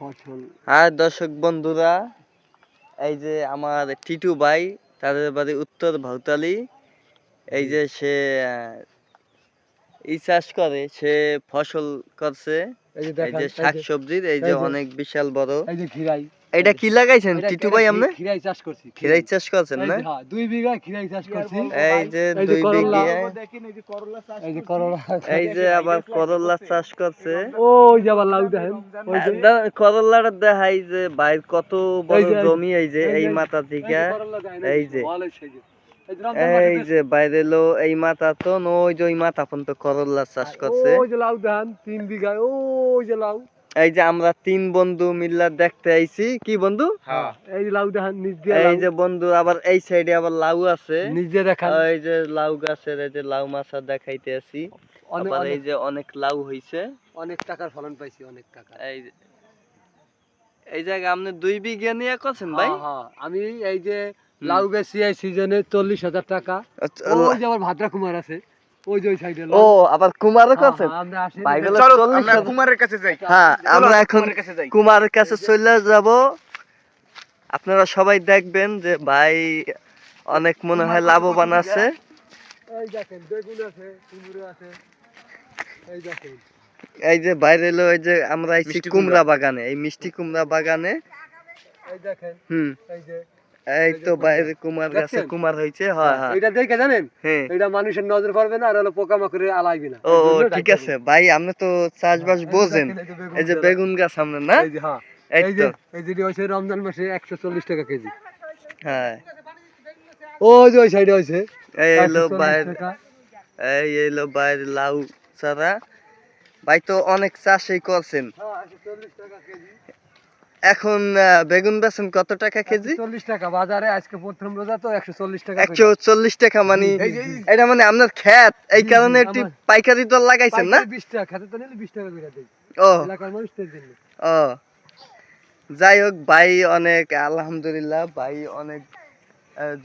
ফসল হ্যাঁ দর্শক বন্ধুরা, এই যে আমার টিটু ভাই, তাদের বাড়ি উত্তর ভাউতালি। এই যে সে ই চাষ করে, সে ফসল করছে। এই যে এই যে এই অনেক বিশাল বড় এই যে খিরাই এটা কি লাগাইছেন এটা- টিটু ভাই আপনি খিরাই চাষ করছি খিরাই চাষ করছেন না হ্যাঁ, দুই বিঘা খিরাই চাষ করছি এই যে এই যে দুই করলা। বিঘে এই যে করলা এই যে আবার করলা চাষ করছে ওই যে আবার লাউ দেখেন ওই যে দা- করলাটা দেখাই যে বাইর কত বড় যে- জমি এই যে এই মাথা থেকে এই যে। এই যে বাইরে লো এই মাথা তো ওই যে ওই মাথা পর্যন্ত করলা চাষ করছে। ওই যে লাউ দেখেন তিন বিঘা ওই যে লাউ। এই যে আমরা তিন বন্ধু মিল্লা দেখতে আইছি। কি বন্ধু? এই যে লাউ দেখেন নিচ দিয়ে এই যে বন্ধু আবার এই সাইডে আবার লাউ আছে। নিচ দিয়ে দেখেন। এই যে লাউ গাছের এই যে লাউ মাছা দেখাইতে আছি আবার এই যে অনেক লাউ হইছে। অনেক টাকার ফলন পাইছি অনেক টাকা। এই যে- এই জায়গা আপনি দুই বিঘা নিয়ে করছেন ভাই? হ্যাঁ, হ্যাঁ, আমি এই যে। লাউ বেশি এই সিজনে চল্লিশ হাজার টাকা। আচ্ছা, ওই যে আবার ভাদ্রা কুমার আছে ওই যে ওই সাইডে ও আবার কুমারও করছেন আমরা আমরা কুমারের কাছে যাই। হ্যাঁ আমরা এখন কুমারের কাছে কুমারের কাছে চলে যাব। আপনারা সবাই দেখবেন যে ভাই অনেক মনে হয় লাভবান আছে। এই দেখেন বেগুন আছে কুমড়ো আছে এই দেখেন। এই যে বাইরে এলো এই যে আমরা আইছি কুমড়া বাগানে এই মিষ্টি কুমড়া বাগানে। এই দেখেন হুম। এই যে এই তো। বাইরে কুমার গাছে কুমার হয়েছে হ্যাঁ হ্যাঁ এটা দেখে জানেন? হ্যাঁ। এটা মানুষের নজর পড়বে না আর হলো পোকামাকড়ে আলাইবে না। ও ঠিক আছে। ভাই আপনি তো চাষবাস বোঝেন। এই যে এই। বেগুন গাছ সামনে না? এই যে হ্যাঁ। এই এই যে এই যে হইছে রমজান মাসে একশো চল্লিশ টাকা কেজি। হ্যাঁ। ওই যে ওই সাইডে হইছে এই 140 বাইরে টাকা। এই এলো বাইরে লাউ চারা। ভাই তো অনেক চাষই করছেন হ্যাঁ, 140 টাকা কেজি। এখন বেগুন বেচেন কত টাকা কেজি? 140 টাকা বাজারে আজকে প্রথম রোজা তো একশো চল্লিশ টাকা একশো চল্লিশ টাকা মানে এটা মানে আপনার খ্যাত এই কারণে একটি পাইকারি দর লাগাইছেন না? 20 টাকা খাতে তো নিলে বিশ টাকা করে দেয় ও। এলাকার মানুষদের জন্য। ও। যাই হোক ভাই অনেক আলহামদুলিল্লাহ ভাই অনেক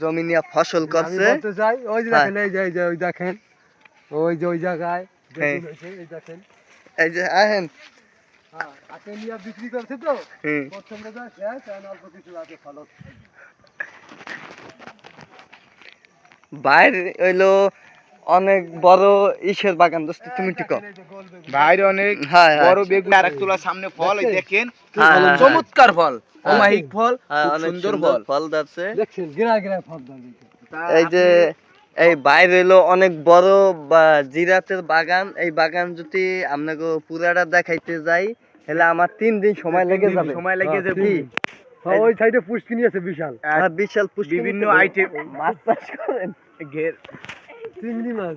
জমি নিয়ে ফসল করছে। চাই ওই যে হ্যাঁ। দেখেন এই যে ওই দেখেন ওই যে ওই জায়গায় হ্যাঁ। এই দেখেন। এই যে আহেন। হ্যাঁ বিক্রি করছে তো। প্রথম রোজা শেষ অল্প কিছু আছে ফলন। বাইরে হইল অনেক বড় ইসের বাগান দোস্ত তুমি ঠিক অনেক হ্যাঁ বড় বেগুন। আর সামনে ফল দেখেন। হ্যাঁ, হ্যাঁ, চমৎকার ফল। হ্যাঁ। অমায়িক ফল হ্যাঁ, সুন্দর ফল। ফল দেখছেন? গিরা গিরা ফল। এই যে এই বাইরে হলো অনেক বড় বা জিরাতের বাগান। এই বাগান যদি আপনাকে পুরাটা দেখাইতে যাই তাহলে আমার তিন দিন সময় লেগে যাবে। সময় লেগে হ্যাঁ, যাবে। ওই সাইডে পুষ্কিনি আছে বিশাল। আর বিশাল পুষ্টি বিভিন্ন আইটেম মাছ চাষ করেন। ঘের। চিংড়ি মাছ।